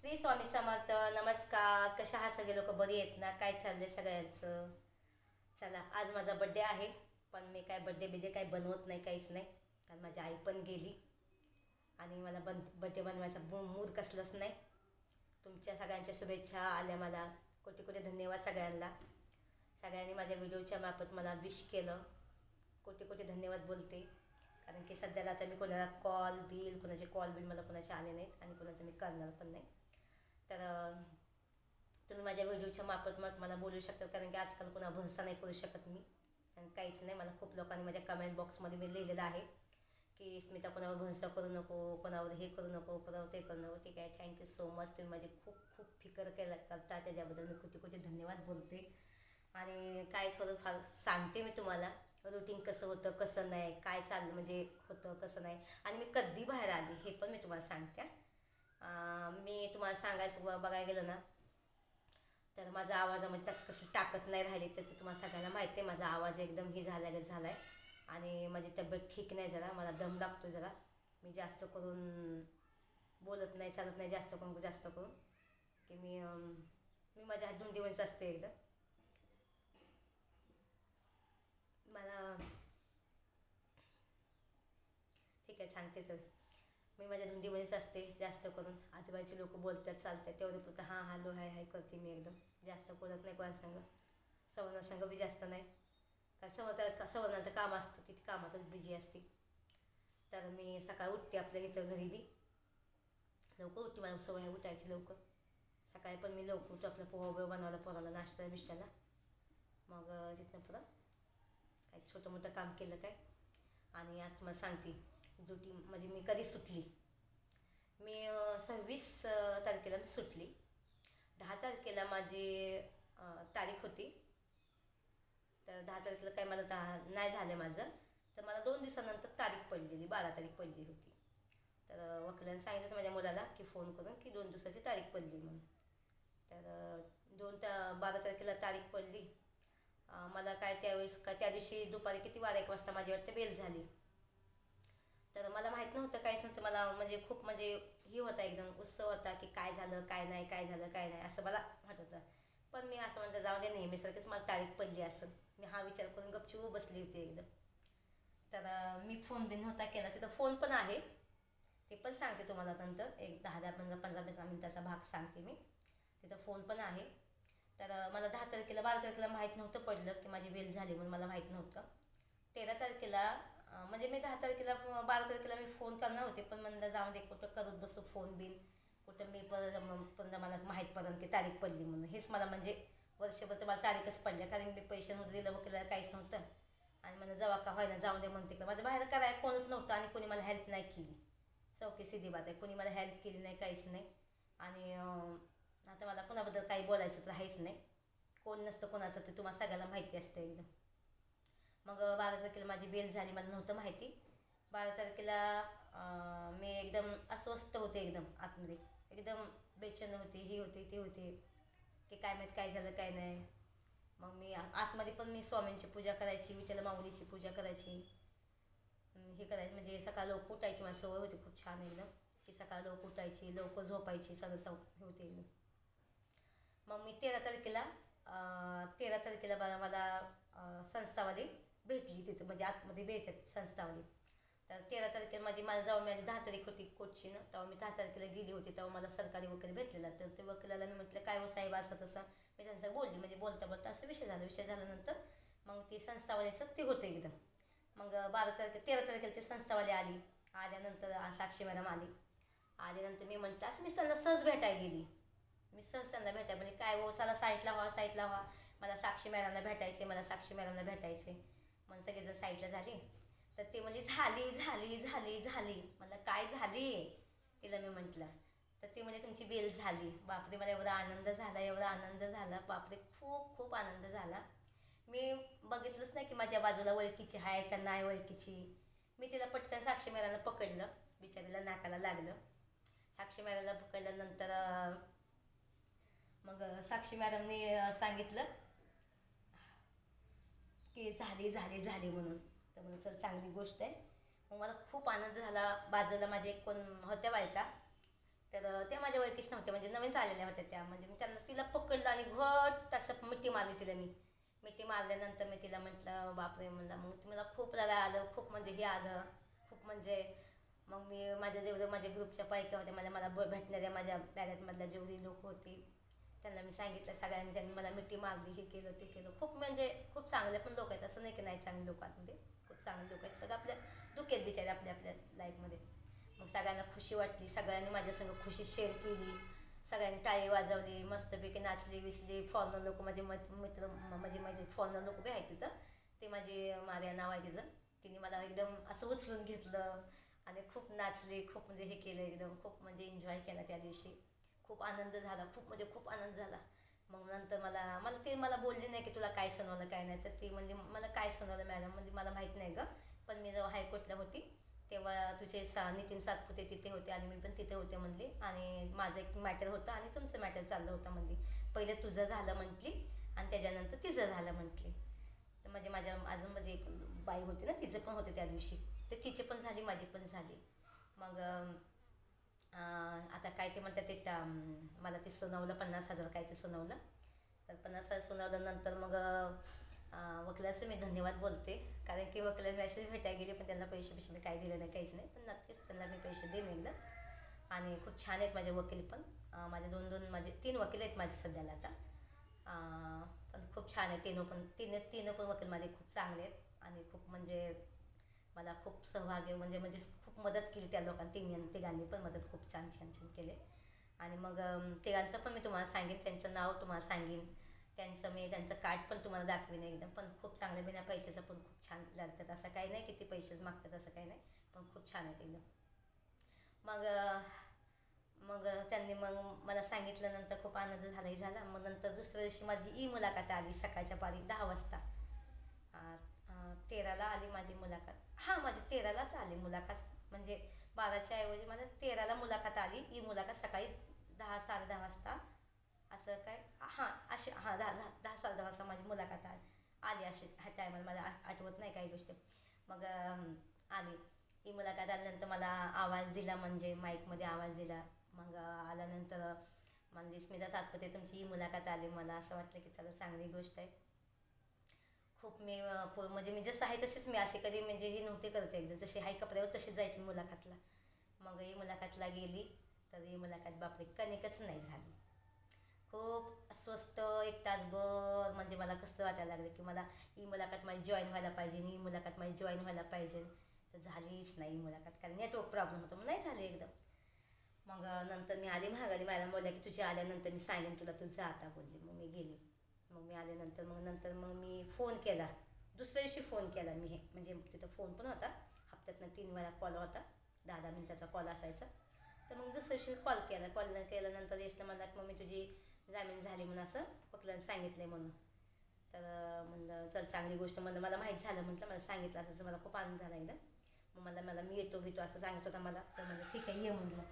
श्री स्वामी समर्थ नमस्कार. कशा हा सगळे लोक बरी आहेत ना? काय चाललंय सगळ्यांचं? चला आज माझा बड्डे आहे. पण मी काय बड्डे बिड्डे काय बनवत नाही काहीच नाही. कारण माझी आई पण गेली. आणि मला बन बड्डे बनवायचा बू मूड कसलंच नाही. तुमच्या सगळ्यांच्या शुभेच्छा आल्या मला. कोटी कोटी धन्यवाद सगळ्यांना. सगळ्यांनी माझ्या व्हिडिओच्या मार्फत मला विश केलं. कोटी कोटी धन्यवाद बोलते. कारण की सध्याला आता मी कोणाला कॉल बिल कोणाचे कॉल बिल मला कोणाचे आले नाहीत. आणि कोणाचं मी करणार पण नाही. तर तुम्ही माझ्या व्हिडिओच्या मार्फत मग मला बोलू शकता कारण की आजकाल कोणा भरोसा नाही करू शकत मी. आणि काहीच नाही मला खूप लोकांनी माझ्या कमेंट बॉक्समध्ये मी लिहिलेलं आहे की स्मिता कोणावर भरोसा करू नको कोणावर हे करू नको कोणावर ते करू नको ठीक आहे? थँक्यू सो मच तुम्ही माझे खूप खूप फिकर केला करता त्याच्याबद्दल मी कुठे कुठे धन्यवाद बोलते. आणि काय थोडं फार सांगते मी तुम्हाला रुटीन कसं होतं कसं नाही काय चाललं म्हणजे होतं कसं नाही. आणि मी कधी बाहेर आली हे पण मी तुम्हाला सांगते मी तुम्हाला सांगायचं बघायला गेलं ना तर माझा आवाजामध्ये त्यात कसली टाकत नाही राहिली तर ते तुम्हाला सगळ्यांना माहिती आहे माझा आवाज एकदम ही झाल्यागत झाला आहे आणि माझी तब्येत ठीक नाही जरा मला दम लागतो जरा. मी जास्त करून बोलत नाही चालत नाही जास्त करून जास्त करून. की मी मी माझ्या हात धुंदीवरच असते एकदम. मला ठीक आहे सांगते सर मी माझ्या धुंदीमध्येच असते जास्त करून. आजूबाजूचे लोक बोलतात चालतात. तेवढे पुरतं हां हॅलो हाय हाय करते मी एकदम. जास्त बोलत नाही कोणासंग. सवर्णासंग बी जास्त नाही. कारण सवर्णात सवर्णाचं काम असतं तिथे कामातच बिझी असते. तर मी सकाळी उठते आपल्या इथं घरी बी. लवकर उठते मला सवय उठायची लवकर. सकाळी पण मी लवकर उठतो आपलं पोहा बिहा बनवायला पोराला नाश्ता बिष्टाला. मग तिथनं पुढं काही छोटं मोठं काम केलं काय? आणि आज मला सांगते. ड्युटी म्हणजे मी कधी सुटली. मी सव्वीस तारखेला मी सुटली. दहा तारखेला माझी तारीख होती. तर दहा तारखेला काही मला दहा नाही झालं माझं. तर मला दोन दिवसानंतर तारीख पडलेली बारा तारीख पडली होती. तर वकिलांनी सांगितलं होतं माझ्या मुलाला की फोन करून की दोन दिवसाची तारीख पडली म्हणून. तर दोन त्या बारा तारखेला तारीख पडली. मला काय त्यावेळेस का त्या दिवशी दुपारी किती बारा एक वाजता माझी वाटतं बेल झाली. तर मला माहीत नव्हतं काहीच नव्हतं मला म्हणजे खूप म्हणजे ही होता एकदम उत्सव होता की काय झालं काय नाही काय झालं काय नाही असं मला वाटत पण मी असं म्हणतं जाऊ दे नेहमीसारखंच मला तारीख पडली असं. मी हा विचार करून गपचूप बसली होती एकदम. तर मी फोन बिन नव्हता केला. तिथं फोन पण आहे. ते पण सांगते तुम्हाला नंतर. एक दहा दहा पंधरा पंधरा पंधरा मिनटाचा भाग सांगते मी. तिथं फोन पण आहे. तर मला दहा तारखेला बारा तारखेला माहीत नव्हतं पडलं की माझी वेल झाली म्हणून मला माहीत नव्हतं. तेरा तारखेला म्हणजे मी दहा तारखेला बारा तारखेला मी फोन करणार होते पण म्हणलं जाऊन दे कुठं करत बसू फोन बिल कुठं मी परत पण मला माहीत पडलं की तारीख पडली म्हणून. हेच मला म्हणजे वर्षभर तर मला तारीखच पडल्या कारण मी पैसे नव्हतं दिलं वकिला काहीच नव्हतं. आणि मला जवा का व्हायला जाऊन दे म्हणते का माझं बाहेर करायला कोणच नव्हतं आणि कोणी मला हेल्प नाही केली. चौकी सिधी बात आहे. कोणी मला हेल्प केली नाही काहीच नाही. आणि आता मला कोणाबद्दल काही बोलायचं तर आहेच नाही. कोण नसतं कोणाचं ते तुम्हाला सगळ्याला माहिती असतं एकदम. मग बारा तारखेला माझी बेल झाली मला नव्हतं माहिती. बारा तारखेला मी एकदम अस्वस्थ होते एकदम आतमध्ये. एकदम बेचैन होते ही होते ती होते. की काय माहीत काय झालं काय नाही. मग मी आतमध्ये पण मी स्वामींची पूजा करायची विठ्ठल माऊलीची पूजा करायची. हे करायचं म्हणजे सकाळ लवकर उठायची माझी सवय होती खूप छान एकदम. की सकाळ लवकर उठायची लवकर झोपायची सगळं चौ हे होते एकदम. मग मी तेरा तारखेला तेरा तारखेला मला मला संस्थावाली भेटली तिथं म्हणजे आतमध्ये भेटतात संस्थामध्ये. तर तेरा तारखेला माझी मला जेव्हा माझी दहा तारीख होती कोचीनं तेव्हा मी दहा तारखेला गेली होती तेव्हा मला सरकारी वकील भेटलेला. तर ते वकिलाला मी म्हटलं काय हो साहेब असं तसं. मी त्यांचं बोलली म्हणजे बोलता बोलता असं विषय झाला. विषय झाल्यानंतर मग ती संस्थावालीचं ते होतं एकदम. मग बारा तारखे तेरा तारखेला ती संस्थावाली आली. आल्यानंतर साक्षी मॅडम आली. आल्यानंतर मी म्हणते असं मी त्यांना सहज भेटायला गेली. मी सहज त्यांना भेटायला म्हणजे काय हो चला साईटला व्हा साईटला व्हा. मला साक्षी मॅडमला भेटायचे मला साक्षी मॅडमला भेटायचे सगळेजण साईडला झाले तर ते म्हणजे झाली झाली झाली झाली. मला काय झाली? तिला मी म्हटलं तर ते म्हणजे तुमची बेल झाली. बापरे मला एवढा आनंद झाला एवढा आनंद झाला. बापरे खूप खूप आनंद झाला. मी बघितलंच नाही की माझ्या बाजूला ओळखीची आहे का नाही ओळखीची. मी तिला पटकन साक्षी मेराला पकडलं. बिचारीला नाकाला लागलं. साक्षी मेराला पकडल्यानंतर मग साक्षी मॅडमने सांगितलं की झाली झाली झाली म्हणून. तर म्हणून सर चांगली गोष्ट आहे. मग मला खूप आनंद झाला. बाजूला माझे एक कोण होत्या बायका. तर त्या माझ्या ओळखीच नव्हत्या. म्हणजे नवीन आलेल्या होत्या त्या. म्हणजे मी त्यांना तिला पकडलं आणि घट असं मिठी मारली तिला मी. मिठी मारल्यानंतर मी तिला म्हटलं बापरे! म्हणलं मग तुम्हाला मला खूप रडा आलं. खूप म्हणजे हे आलं. खूप म्हणजे मग मी माझ्या जेवढं माझ्या ग्रुपच्या पायक्या होत्या मला मला ब- भेटणाऱ्या माझ्या पॅरेटमधल्या जेवढी लोक होती त्यांना मी सांगितलं सगळ्यांनी त्यांनी मला मिठी मारली हे केलं ते केलं. खूप म्हणजे खूप चांगले पण लोक आहेत. असं नाही की नाही चांगले लोक आतमध्ये. खूप चांगले लोक आहेत. सगळं आपल्या दुःख आहेत बिचारे आपल्या आपल्या लाईफमध्ये मग सगळ्यांना खुशी वाटली. सगळ्यांनी माझ्यासंग खुशी शेअर केली. सगळ्यांनी टाळी वाजवली. मस्तपैकी नाचली विसली फॉरनर लोक माझे मत मित्र म- म्हणजे माझे फॉरनर लोक बी आहेत तिथं. ते माझे मार्या नाव आहे तिचं. तिने मला एकदम असं उचलून घेतलं. आणि खूप नाचले खूप म्हणजे हे केलं एकदम. खूप म्हणजे एन्जॉय केला त्या दिवशी. खूप आनंद झाला खूप म्हणजे खूप आनंद झाला. मग नंतर मला मला ते मला बोलले नाही की तुला काय सणवलं काय नाही. तर ती म्हणजे मला काय सणवलं मॅडम? म्हणजे मला माहीत नाही गं पण मी जेव्हा हायकोर्टला होती तेव्हा तुझे सा नितीन सातपुते तिथे होते आणि मी पण तिथे होते म्हणली. आणि माझं एक मॅटर होतं आणि तुमचं मॅटर चाललं होतं म्हणली. पहिले तुझं झालं म्हटली. आणि त्याच्यानंतर तिचं झालं म्हटली. तर म्हणजे माझ्या अजून म्हणजे एक बाई होती ना तिचं पण होते त्या दिवशी. तर तिची पण झाली माझी पण झाली. मग आता काय ते म्हणतात ते मला ते सुनावलं पन्नास हजार काय ते सुनावलं. तर पन्नास हजार सुनावलं नंतर मग वकिलाचं मी धन्यवाद बोलते. कारण की वकिला मी अशी भेटायला गेली पण त्यांना पैसे पैसे मी काही दिले नाही काहीच नाही. पण नक्कीच त्यांना मी पैसे देईन एकदा. आणि खूप छान आहेत माझे वकील पण. माझे दोन दोन माझे तीन वकील आहेत माझे सध्याला आता. पण खूप छान आहे तीन पण तीन तीन पण वकील माझे खूप चांगले आहेत. आणि खूप म्हणजे मला खूप सहभागी म्हणजे म्हणजे खूप मदत केली त्या लोकांनी. तिघांनी तिघांनी पण मदत खूप छान छान छान केले. आणि मग तिघांचं पण मी तुम्हाला सांगेन. त्यांचं नाव तुम्हाला सांगेन. त्यांचं मी त्यांचं कार्ड पण तुम्हाला दाखवेन एकदम. पण खूप चांगलं बिना पैशाचं पण खूप छान लागतात. असं काही नाही किती पैसेच मागतात असं काही नाही. पण खूप छान आहेत एकदम. मग मग त्यांनी मग मला सांगितल्यानंतर खूप आनंद झालाही झाला. मग नंतर दुसऱ्या दिवशी माझी ई मुलाखत आली सकाळच्या पारी दहा वाजता. तेराला आली माझी मुलाखत. हां माझी तेरालाच आली मुलाखत. म्हणजे बाराच्या ऐवजी माझ्या तेराला मुलाखत आली. ही मुलाखत सकाळी दहा साडे दहा वाजता. असं काय? हां अशी हां दहा दहा दहा साडे दहा वाजता माझी मुलाखत आली आली अशी. ह्या टायमाला मला आठवत नाही काही गोष्ट. मग आली. ही मुलाखत आल्यानंतर मला आवाज दिला म्हणजे माईकमध्ये आवाज दिला. मग आल्यानंतर म्हणजे स्मिता सातपते तुमची ही मुलाखत आली. मला असं वाटलं की चला चांगली गोष्ट आहे. खूप मी म्हणजे मी जसं आहे तसेच मी असे कधी म्हणजे हे नव्हते करते एकदा. जशी आहे कपड्यावर तशी जायची मुलाखतला. मग ही मुलाखतला गेली तर ही मुलाखत बापरे कणिकच नाही झाली. खूप स्वस्त एक तासभर म्हणजे मला कसं वाटायला लागलं की मला ही मुलाखत माझी जॉईन व्हायला पाहिजे ही मुलाखत माझी जॉईन व्हायला पाहिजे. तर झालीच नाही ही मुलाखत कारण नेटवर्क प्रॉब्लेम होतो मग नाही झाली एकदम मग नंतर मी आली महागारी मॅडम बोलल्या की तुझी आल्यानंतर मी सांगेन तुला तू जा आता बोलली. मग मी गेली. मग मी आल्यानंतर मग नंतर मग मी फोन केला. दुसऱ्या दिवशी फोन केला मी हे. म्हणजे तिथं फोन पण होता. हप्त्यातनं तीन वेळा कॉल होता. दहा दहा मिनिटाचा कॉल असायचा. तर मग दुसऱ्या दिवशी कॉल. केला कॉल केल्यानंतर यशनं मला मग मी तुझी जामीन झाली म्हणून असं वकिलांनी सांगितलं आहे म्हणून. तर म्हणलं चल चांगली गोष्ट म्हणलं. मला माहीत झालं म्हटलं. मला सांगितलं असं मला खूप आनंद झाला एकदा मग मला मला मी येतो भेटतो असं सांगत होता मला. तर म्हणलं ठीक आहे ये म्हणलं.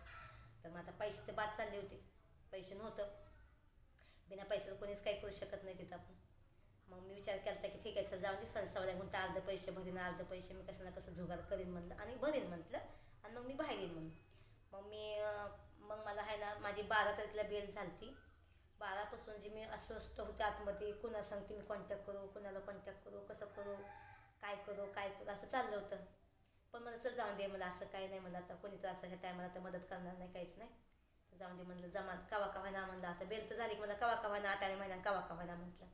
तर मग आता पैशाचं बात चालली होती. पैसे नव्हतं. बिना पैशाचं कोणीच काही करू शकत नाही तिथं आपण. मग मी विचार केला होता की ठीक आहे चल जाऊन दे संस्थावाल्या तर अर्ध पैसे भरीन अर्धे पैसे मी कसं ना कसं जुगार करीन म्हणलं आणि भरीन म्हटलं. आणि मग मी बाहेर येईन म्हणून. मग मी मग मला आहे ना माझी बारा तारखेला बेल झाली बारापासून जी मी अस्वस्थ होते आतमध्ये कुणा सांगते मी कॉन्टॅक्ट करू कुणाला कॉन्टॅक्ट करू कसं करू काय करू काय करू असं चाललं होतं. पण मला चल जाऊन दे मला असं काही नाही मला आता कोणी तर असं ह्या टायमाला तर मदत करणार नाही काहीच नाही. जाऊन दे म्हणलं जमा कवा कवा ना म्हणलं आता. बेल तर झाली की मला कवा कवा ना आठ महिना कवा कवा ना म्हटलं.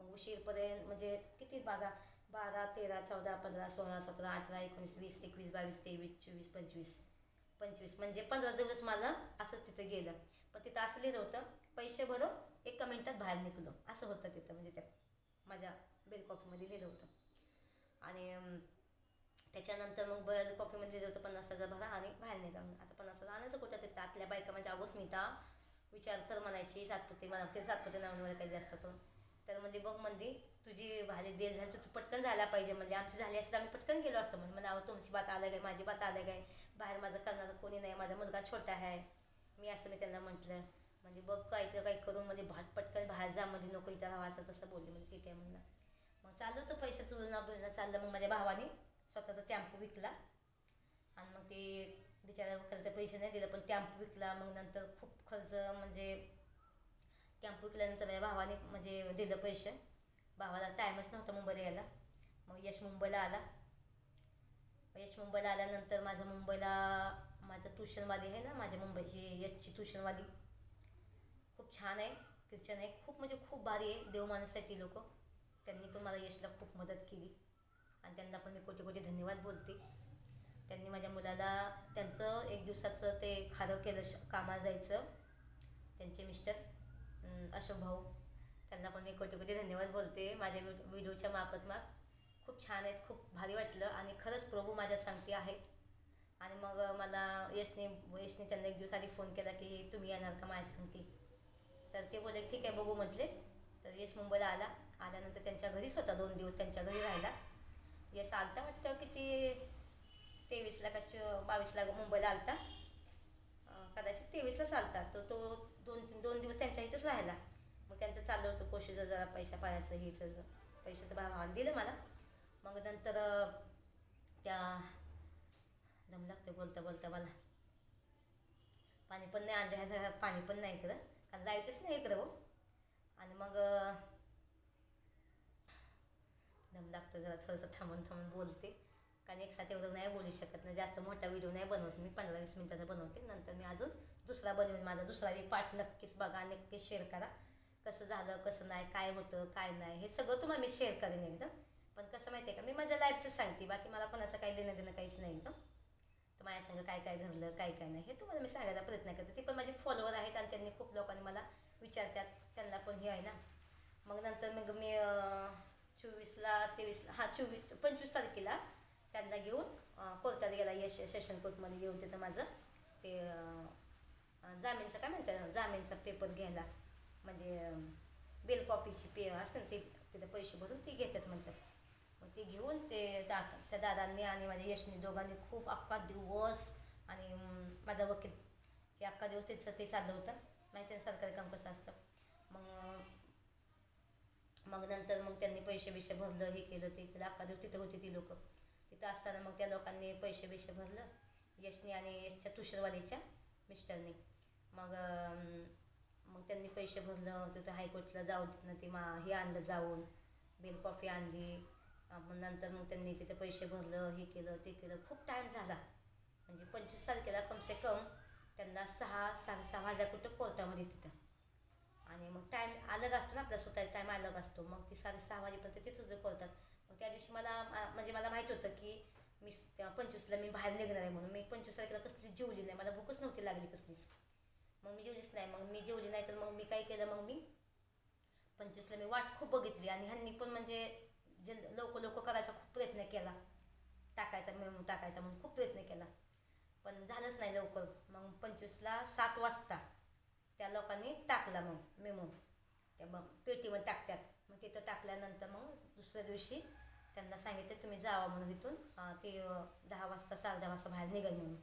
मग उशीरपर्यंत म्हणजे किती बारा बारा तेरा चौदा पंधरा सोळा सतरा अठरा एकोणीस वीस एकवीस बावीस तेवीस चोवीस पंचवीस. पंचवीस म्हणजे पंधरा दिवस मला असं तिथं गेलं. पण तिथं असं लिहिलं होतं पैसे भरो एका मिनटात बाहेर निघलो. असं होतं तिथं म्हणजे त्या माझ्या बेल कॉफीमध्ये लिहिलं होतं. आणि त्याच्यानंतर मग बरं कॉफीमध्ये लिहिलं होतं पन्नास हजार भरा आणि बाहेर निघा म्हणून. आता पन्नास हजार आणायचं कुठं? ते आतल्या बायका म्हणजे अगो स्मिता विचार कर म्हणायची सातपुते मला ते सातपुते नाव मला काही जास्त करून. तर म्हणजे बघ म्हणजे तुझी भाले बेल झाली तर तू पटकन झाला पाहिजे म्हणजे आमची झाली असतं आम्ही पटकन गेलो असतो म्हणजे मला तुमची बात आलं काय माझी बात आलं काय बाहेर माझं करणारं कोणी नाही माझा मुलगा छोटा आहे. मी असं मी त्यांना म्हटलं. म्हणजे बघ काही तर काही करून म्हणजे भाट पटकन बाहेर जा म्हणजे नको इथं राहा असं तसं बोलले म्हणजे ठीक आहे म्हणलं. मग चालू तर पैसे उलणं बिलणं चाललं मग माझ्या भावाने. स्वतःचा टॅम्पो विकला. आणि मग ते बिचारा वकिला तर पैसे नाही दिलं पण टॅम्पो विकला. मग नंतर खूप खर्च म्हणजे टॅम्पो विकल्यानंतर माझ्या भावाने म्हणजे दिलं पैसे. भावाला टाईमच नव्हता मुंबईला यायला. मग यश मुंबईला आला. यश मुंबईला आल्यानंतर माझं मुंबईला माझं ट्युशनवाली आहे ना माझ्या मुंबईची यशची ट्युशनवाली. खूप छान आहे ख्रिश्चन आहे. खूप म्हणजे खूप भारी आहे देव माणूस आहे ती लोक. त्यांनी पण मला यशला खूप मदत केली. आणि त्यांना पण मी कोटी कोटी धन्यवाद बोलते. त्यांनी माझ्या मुलाला त्यांचं एक दिवसाचं ते खारं केलं श कामाला जायचं. त्यांचे मिस्टर अशोक भाऊ त्यांना पण मी कोटी कोटी धन्यवाद बोलते. माझ्या व्हिडिओच्या मार्फत खूप छान आहेत खूप भारी वाटलं आणि खरंच प्रभू माझ्या सांगते आहेत. आणि मग मला यशने यशने त्यांना एक दिवस आधी फोन केला की तुम्ही येणार का माझ्या सांगते? तर ते बोलले ठीक आहे बघू म्हटले. तर यश मुंबईला आला. आल्यानंतर त्यांच्या घरीच होता दोन दिवस त्यांच्या घरी राहिला. यश आलता वाटतं किती? तेवीस लाखाच्या बावीस लाख मुंबईला आलता. कदाचित तेवीसलाच आलता तर तो दोन तीन दोन दिवस त्यांच्या इथंच राहिला. मग त्यांचं चाललं होतं कोशीचं जरा पैसा पाण्याचं हेचं पैशाचं पैसे तर दिलं मला. मग नंतर त्या दम लागते बोलता बोलता मला. पाणी पण नाही आणलं ह्या घरात पाणी पण नाही इकडं. कारण लाईटच नाही इकडं हो. आणि मग दम लागतो जरा थोडंसं थांबून थांबून बोलते. कारण एक साथ एवढं नाही बोलू शकत नाही जास्त मोठा व्हिडिओ नाही बनवत मी. पंधरा वीस मिनिटाचा बनवते. नंतर मी अजून दुसरा बनवेन माझा. दुसरा एक पार्ट नक्कीच बघा नक्कीच शेअर करा. कसं झालं कसं नाही काय होतं काय नाही. हे सगळं तुम्हाला मी शेअर करेन एकदम पण कसं माहिती आहे का? मी माझ्या लाईफचं सांगते. बाकी मला कोणाचं काही देणं देणं काहीच नाही एकदम तर माझ्या संग काय काय घडलं काय काय नाही हे तुम्हाला मी सांगायचा प्रयत्न करते. ते पण माझे फॉलोवर आहेत आणि त्यांनी खूप लोकांनी मला विचारतात. त्यांना पण हे आहे ना. मग नंतर मग मी चोवीसला तेवीसला हां चोवीस पंचवीस तारखेला त्यांना घेऊन कोर्टात गेला यश सेशन कोर्टमध्ये घेऊन तिथं माझं ते जामीनचं काय म्हणतात जामीनचा पेपर घ्यायला. म्हणजे बिल बेल कॉपीची पे असते ना ते तिथं पैसे भरून ते घेतात म्हणतात. मग ते घेऊन ते दा त्या दादांनी आणि माझ्या यशनी दोघांनी खूप अख्खा दिवस आणि माझा वकील हे अख्खा दिवस त्याचं ते चाललं होतं. माहिती आहे ना सरकारी काम कसं असतं. मग मग नंतर मग त्यांनी पैसे बिशे भरलं हे केलं ते केलं. अख्खा तिथं होती ती लोक. तिथं असताना मग त्या लोकांनी पैसे बिशे भरलं. यशनी आणि यशच्या तुषारवालीच्या मिस्टरनी. मग मग त्यांनी पैसे भरलं. तिथं हायकोर्टला जाऊन तिथनं ते मा हे आणलं जाऊन. बेल कॉफी आणली. मग नंतर मग त्यांनी तिथे पैसे भरलं हे केलं ते केलं. खूप टाईम झाला. म्हणजे पंचवीस तारखेला कमसे कम त्यांना सहा साडेसहा हजार कुठं कोर्टामध्ये तिथं. आणि मग टाईम अलग असतो ना आपला स्वतःचा टाईम अलग असतो. मग ती साडे सहा वाजेपर्यंत तेच जे करतात. मग त्या दिवशी मला म्हणजे मला माहीत होतं की मी पंचवीसला मी बाहेर निघणार आहे म्हणून. मी पंचवीस तारखेला कसली जेवली नाही. मला भूकच नव्हती लागली कसलीच. मग मी जेवलीच नाही. मग मी जेवली नाही तर मग मी काय केलं? मग मी पंचवीसला मी वाट खूप बघितली आणि ह्यांनी पण म्हणजे जे लवकर लवकर करायचा खूप प्रयत्न केला. टाकायचा मेमू टाकायचा म्हणून खूप प्रयत्न केला. पण झालंच नाही लवकर. मग पंचवीसला सात वाजता त्या लोकांनी टाकला मग मेमो. त्या मग पेटीवर टाकतात. मग तिथं टाकल्यानंतर मग दुसऱ्या दिवशी त्यांना सांगितलं तुम्ही जावा म्हणून इथून. ते दहा वाजता साडे दहा वाजता बाहेर निघाल म्हणून.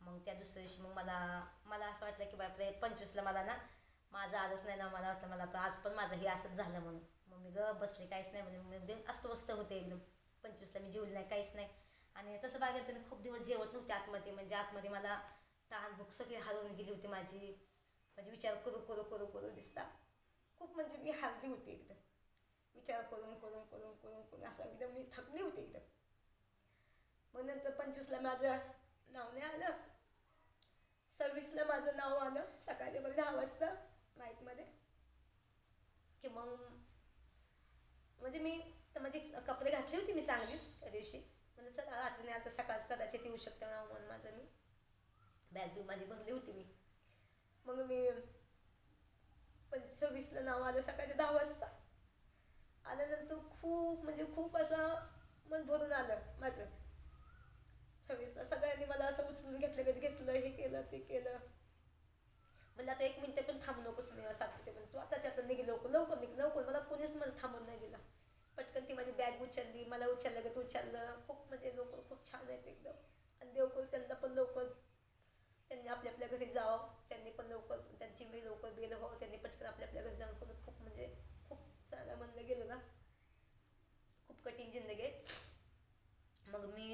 मग त्या दुसऱ्या दिवशी मग मला मला असं वाटलं की बापरे पंचवीसला मला ना माझं आजच नाही ना मला वाटलं मला आज पण माझं हे असंच झालं म्हणून. मग मी ग बसले काहीच नाही म्हणजे मी एकदम अस्वस्थ होते एकदम. पंचवीसला मी जेवली नाही काहीच नाही. आणि तसं बघायला तर मी खूप दिवस जेवत नव्हते आतमध्ये. म्हणजे आतमध्ये मला तहान भूक सगळी हरवून गेली होती माझी. म्हणजे विचार करू करू करू करू दिसता. खूप म्हणजे मी हालती होती एकदम. विचार करून करून करून करून करून असं एकदम मी थकली होती एकदम. मग नंतर पंचवीसला माझं नाव नाही आलं. सव्वीसला माझं नाव आलं. सकाळी बरं दहा वाजता माईकमध्ये की मग म्हणजे मी तर म्हणजे कपडे घातले होते मी चांगलीच त्या दिवशी. म्हणजे चला रात्री नाही आता सकाळच कदाचित येऊ शकते म्हणून माझं मी. बॅग बी माझी भरली होती मी. मग मी पण सव्वीसला नाव आलं सकाळचे दहा वाजता. आल्यानंतर खूप म्हणजे खूप असं मन भरून आलं माझं. सव्वीसला सगळ्यांनी मला असं उचलून घेतलं कधी घेतलं हे केलं ते केलं. म्हणजे आता एक मिनटं पण थांबू नकोस मी असं पण तू आताच्या आता निघ लवकर लवकर निघ लवकर. मला कोणीच मला थांबून नाही दिला. पटकन ती माझी बॅग उचलली मला उचललं का तू उचललं. खूप म्हणजे लोक खूप छान आहेत एकदम. आणि देवकर त्यांना पण लवकर त्यांनी आपल्या आपल्या घरी जावं त्यांनी पण लवकर त्यांची मी लवकर गेलो हो त्यांनी पटकन आपल्या आपल्या घरी जाऊन करून खूप म्हणजे खूप चांगलं म्हणलं गेलं ना. खूप कठीण जिंदगी आहे. मग मी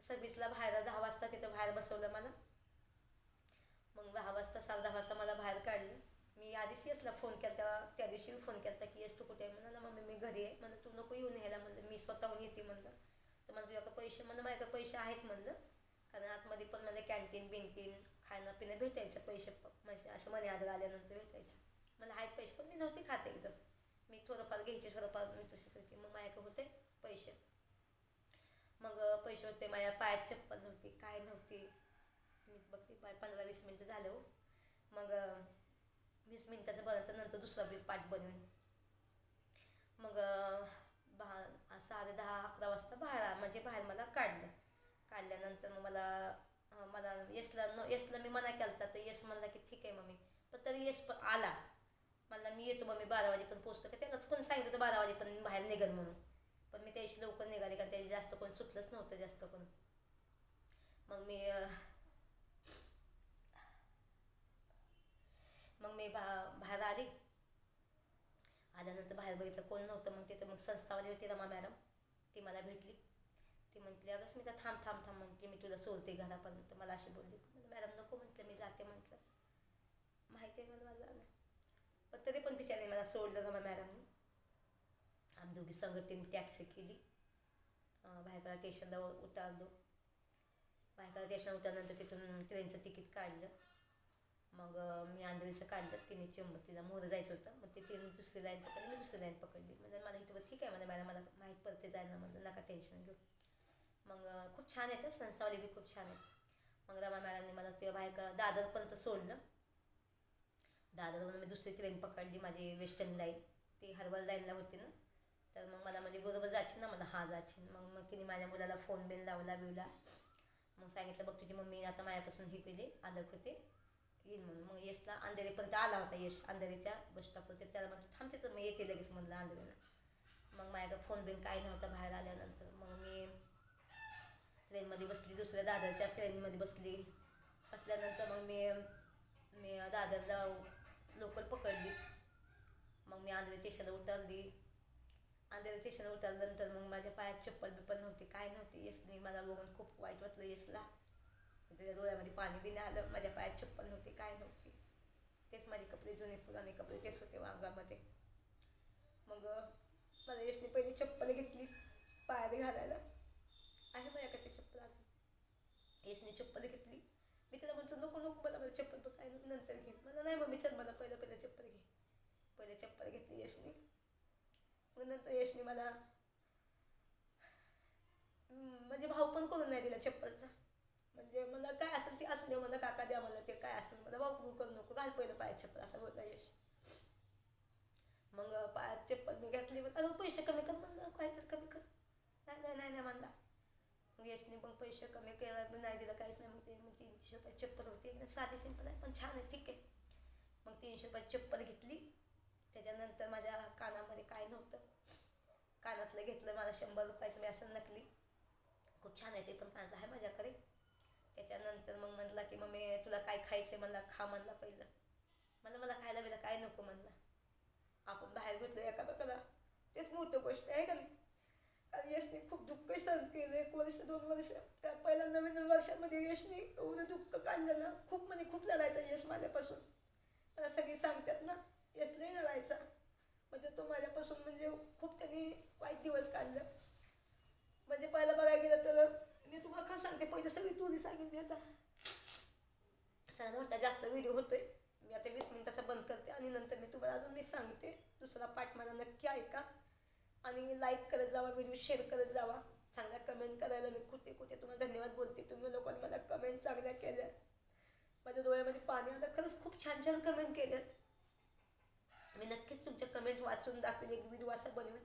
सर्व्हिसला बाहेर दहा वाजता तिथं बाहेर बसवलं मला. मग दहा वाजता साडे दहा वाजता मला बाहेर काढलं. मी आधीच यशला फोन केला त्या दिवशी मी फोन केला की यश तू कुठे आहे? म्हणाला मम्मी मी घरी आहे. म्हणलं तू नको येऊन न्यायला म्हणलं मी स्वतःहून येते म्हणलं. तर मला तुझ्याकडे पैसे म्हणलं माझ्याकडे पैसे आहेत म्हणलं. कारण आतमध्ये पण मला कॅन्टीन बिनटीन खाणं पिणं भेटायचं पैसे प- म्हणजे असं मनी आदर आल्यानंतर भेटायचं. मला आहेत पैसे पण मी नव्हते खात एकदम मी थोडंफार घ्यायचे थोडंफार मी तशीच होती. मग माझ्याकडे होते पैसे. मग पैसे होते माझ्या पायात चप्पल नव्हती काय नव्हती. मी बघते पाय पंधरा वीस मिनटं झालं हो. मग वीस मिनटाचं बनवतं नंतर दुसरा बी पाठ बनवून. मग बा साडे दहा अकरा वाजता बाहेर म्हणजे बाहेर मला काढलं. काढल्यानंतर मग मला मला येसला न येसला मी मना केला तर येस म्हणला की ठीक आहे मम्मी. पण तरी येस पण आला. मला मी येतो मग मी बारा वाजेपर्यंत पोचतो का त्यालाच कोण सांगितलं होतं बारा वाजेपर्यंत बाहेर निघन म्हणून. पण मी त्याशी लवकर निघाले कारण त्याची जास्त कोण सुटलंच नव्हतं जास्त कोण. मग मी मग मी बा बाहेर आली. आल्यानंतर बाहेर बघितलं कोण नव्हतं. मग तिथं मग संस्थावाली होती रमा मॅडम. ती मला भेटली. ती म्हटली अगं मी तर थांब थांब थांब म्हटली मी तुला सोडते घरापर्यंत मला अशी बोलली. म्हणलं मॅडम नको म्हटलं मी जाते म्हटलं. माहिती आहे मला मला पण तरी पण बिचारी मला सोडलं रमा मॅडमनी. आम्ही दोघी संगतीने टॅक्सी केली. अं, भायखळा स्टेशनला उतारलो. भायखळा स्टेशन उतरल्यानंतर तिथून ट्रेनचं तिकीट काढलं. मग मी आंधळीचं काढलं. तिने चंबत तिला मोरं जायचं होतं. मग ते तिने दुसरी लाईन पकडली. मी दुसरी लाईन पकडली. म्हणजे मला इथं ठीक आहे मला मॅडम मला माहीत पडते जायला म्हणलं. नका टेन्शन घेऊ. मग खूप छान आहेत संसावली बी खूप छान आहेत मग रमा मॅडमने मला ते बाहेर दादरपर्यंत सोडलं. दादरवरून मी दुसरी ट्रेन पकडली माझी वेस्टर्न लाईन ती हर्बल लाईनला होती ना. तर मग मला म्हणजे बरोबर जायची ना? मला हा जायची मग मग तिने माझ्या मुलाला फोन बिल लावला बिवला. मग सांगितलं बघ तुझी मम्मी आता माझ्यापासून हे केली आदर होते. येईल म्हणून. मग येसला अंधेरीपर्यंत आला होता यश अंधेरीच्या बस स्टॉपवरती त्याला म्हटलं थांबते तर मी येते लगेच म्हणलं अंधेरीला. मग माझ्याकडे फोन बिन काही नव्हता बाहेर आल्यानंतर. मग मी ट्रेनमध्ये बसली दुसऱ्या दादरच्या ट्रेनमध्ये बसली. बसल्यानंतर मग मी मी दादरला लोकल पकडली. मग मी आंध्र स्टेशनला उतरली. आंध्र स्टेशनला उतरल्यानंतर मग माझ्या पायात चप्पल बिप्पल नव्हती काय नव्हती यशने मला बघून खूप वाईट वाटलं येसला. त्याच्या डोळ्यामध्ये पाणी बी नाही आलं माझ्या पायात चप्पल नव्हती काय नव्हती. तेच माझे कपडे जुने पुराने कपडे तेच होते वांगामध्ये मग मला यशने पहिली चप्पल घेतली पायाने घालायला. आहे माझ्याकडे ते चप्पल अजून. यशने चप्पल घेतली. मी तिला म्हटलं नको नको मला मला चप्पल बघ काय नंतर घे मला नाही मम्मी चल मला पहिलं पहिलं चप्पल घे. पहिले चप्पल घेतली यशने मग नंतर यशने मला म्हणजे भाऊ पण करून नाही दिला चप्पलचा. म्हणजे मला काय असेल ते असू दे मला काका द्या मला ते काय असेल मला भाऊ भाऊ करू नको. घाल पहिलं पायात चप्पल असं बोलला यश मग पायात चप्पल मी घातली. मग अगं पैसे कमी कर म्हणलं काय तर कमी कर. नाही नाही नाही नाही म्हणला. मग यशने पण पैसे कमी केला पण नाही दिलं काहीच नाही. मग ते मग तीनशे रुपये चप्पल होती एकदम साधी सिंपल आहे पण छान आहे ठीक आहे. मग तीनशे रुपयाची चप्पल घेतली. त्याच्यानंतर माझ्या कानामध्ये काय नव्हतं. कानातलं घेतलं मला शंभर रुपयाचं मी असं नकली. खूप छान आहे ते पण कानातलं आहे माझ्याकडे. त्याच्यानंतर मग म्हणला की मग मी तुला काय खायचं म्हणला खा म्हणला पहिलं. मला मला खायला बिला काय नको म्हणला. आपण बाहेर भेटलो बघाला तेच मोठी गोष्ट आहे का नाही? कारण यशने खूप दुःख सहन केलं एक वर्ष दोन वर्ष त्या पहिल्या नवीन वर्षामध्ये यशने एवढं दुःख काढलं ना खूप म्हणजे खूप लढायचं यश माझ्यापासून. मला सगळी सांगतात ना यश नाही लढायचा. म्हणजे तो माझ्यापासून म्हणजे खूप त्यांनी वाईट दिवस काढलं. म्हणजे पहिलं बघायला गेलं तर मी तुम्हाला खरं सांगते पहिले सगळी तुरी सांगितली आता. चला मोठा जास्त व्हिडिओ होतोय. मी आता वीस मिनिटाचा बंद करते आणि नंतर मी तुम्हाला अजून मी सांगते. दुसरा पाठ मला नक्की ऐका. आणि लाईक करत जावा व्हिडिओ शेअर करत जावा. चांगला कमेंट करायला मी कुठे कुठे तुम्हाला धन्यवाद बोलते. तुम्ही लोकांनी मला कमेंट चांगल्या केल्या माझ्या डोळ्यामध्ये पाणी आलं. खरंच खूप छान छान कमेंट केल्यात. मी नक्कीच तुमच्या कमेंट वाचून दाखवेन एक व्हिडिओ असा बनवेन.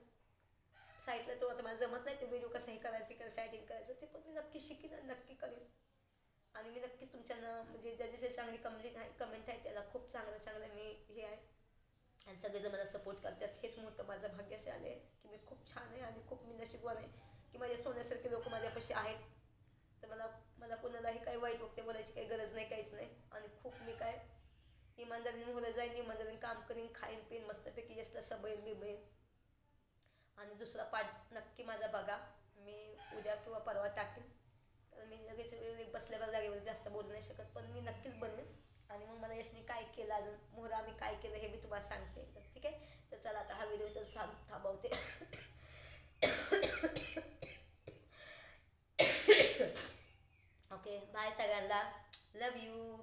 साईडला तो आता मला जमत नाही ते व्हिडिओ कसंही करायचं ते कसं ॲडिंग करायचं ते पण मी नक्की शिकेन आणि नक्की करेन. आणि मी नक्कीच तुमच्यांना म्हणजे ज्याचे जे चांगली कमेंट आहे कमेंट आहे त्याला खूप चांगलं चांगलं मी हे आहे. आणि सगळेजण मला सपोर्ट करतात. हेच मोठं माझं भाग्यशाली आहे मी खूप छान आहे आणि खूप मी नशिबवान आहे की माझ्या सोन्यासारखे लोक माझ्यापाशी आहेत. तर मला मला कोणालाही काही वाईट वक्ते बोलायची काही गरज नाही काहीच नाही. आणि खूप मी काय इमानदारीने मुलं जाईन इमानदारीने काम करीन खाईन पिईन मस्तपैकी यसला सबईन बिबईन आणि दुसरा पाठ नक्की माझा बघा. मी उद्या किंवा परवा टाकेन. कारण मी लगेच बसल्यावर जागेवर जास्त बोलू नाही शकत पण मी नक्कीच बनवेन. आणि मग मला यशने काय केलं अजून? मोहरा मी काय केलं हे मी तुम्हाला सांगते. ठीक आहे? चला आता हा व्हिडिओचा सांग थांबवते. ओके बाय सगळ्यांना. Love you